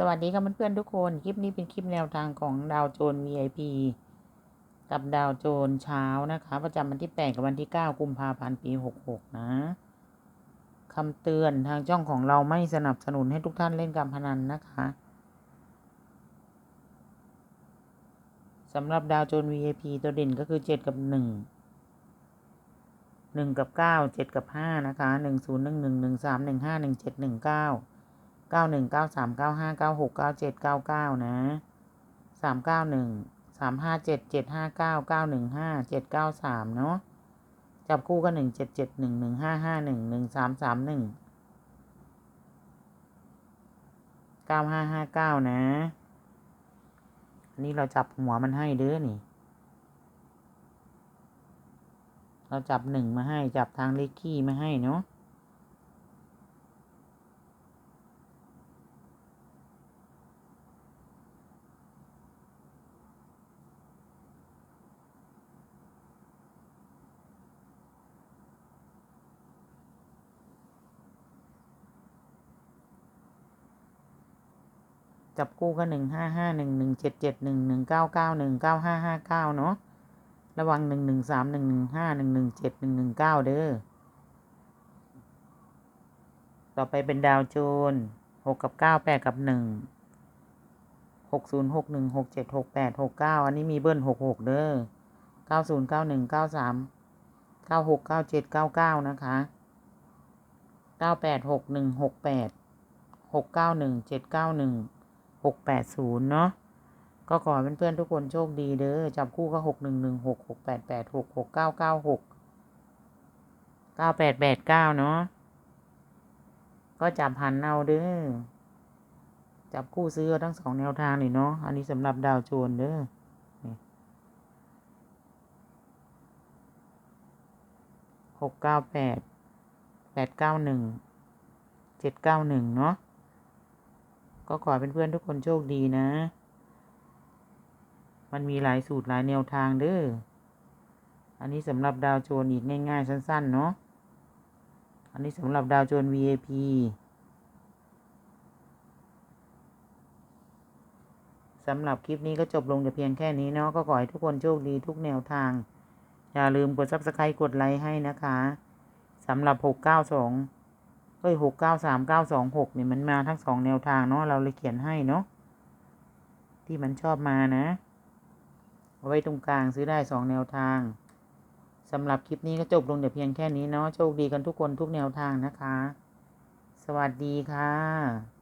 สวัสดีค่ะเพื่อนๆทุกคน คลิปนี้เป็นคลิปแนวทางของดาวโจน VIP กับดาวโจนเช้านะคะ ประจำวันที่ 8 กับวันที่ 9 กุมภาพันธ์ปี 66 นะคำเตือนทางช่องของเราไม่สนับสนุนให้ทุกท่านเล่นการพนันนะคะสำหรับดาวโจน VIP ตัวเด่นก็คือ 7 กับ 1 1 กับ 9 7 กับ 5 นะคะ 1 0 1 1 1 3 1 5 1 7 1 9 เก้าหนึ่งเก้าสามเก้าห้าเก้าหกเก้าเจ็ดเก้าเก้านะสามเก้าหนึ่งสามห้าเจ็ดเจ็ดห้าเก้าเก้าหนึ่งห้าเจ็ดเก้าสามเนาะจับคู่ก็หนึ่งเจ็ดเจ็ดหนึ่งหนึ่งห้าห้าหนึ่งหนึ่งสามสามหนึ่งเก้าห้าห้าเก้านะอันนี้เราจับหัวมันให้เด้อนี่ เราจับหนึ่งมาให้จับทางเลขขี้มาให้เนาะ จับคู่ก็หนึ่งห้าห้าหนึ่งหนึ่งเจ็ดเจ็ดหนึ่งหนึ่งเก้าเก้าหนึ่งเก้าห้าห้าเก้าเนาะระวังหนึ่งหนึ่งสามหนึ่งหนึ่งห้าหนึ่งหนึ่งเจ็ดหนึ่งหนึ่งเก้าเด้อต่อไปเป็นดาวโจนหกกับเก้าแปดกับหนึ่งหกศูนย์หกหนึ่งหกเจ็ดหกแปดหกเก้าอันนี้มีเบิ้ลหกหกเด้อเก้าศูนย์เก้าหนึ่งเก้าสามเก้าหกเก้าเจ็ดเก้าเก้านะคะเก้าแปดหกหนึ่งหกแปดหกเก้าหนึ่งเจ็ดเก้าหนึ่ง หกแปดศูนย์เนาะก็ขอเพื่อนๆทุกคนโชคดีเด้อจับคู่ก็หกหนึ่งหนึ่งหกหกแปดแปดหกหกเก้าเก้าหกเก้าแปดแปดเก้าเนาะก็จับหันเอาเด้อจับคู่ซื้อทั้งสองแนวทางเลยเนาะอันนี้สำหรับดาวโจนเด้อหกเก้าแปดแปดเก้าหนึ่งเจ็ดเก้าหนึ่งเนาะ ก็ขอเเพื่อนทุกคนโชคดีนะ มันมีหลายสูตรหลายแนวทางเด้อ อันนี้สำหรับดาวโจนอีกง่าย ๆ สั้น ๆ เนาะ อันนี้สำหรับดาวโจน VIP สำหรับคลิปนี้ก็จบลงแต่เพียงแค่นี้เนาะ ก็ขอให้ทุกคนโชคดีทุกแนวทาง อย่าลืมกด subscribe กดไลค์ให้นะคะสำหรับ 692 เอ้ย693 926เนี่ยมันมาทั้งสองแนวทางเนาะเราเลยเขียนให้เนาะที่มันชอบมานะเอาไว้ตรงกลางซื้อได้สองแนวทางสำหรับคลิปนี้ก็จบลงแต่เพียงแค่นี้เนาะโชคดีกันทุกคนทุกแนวทางนะคะ สวัสดีค่ะ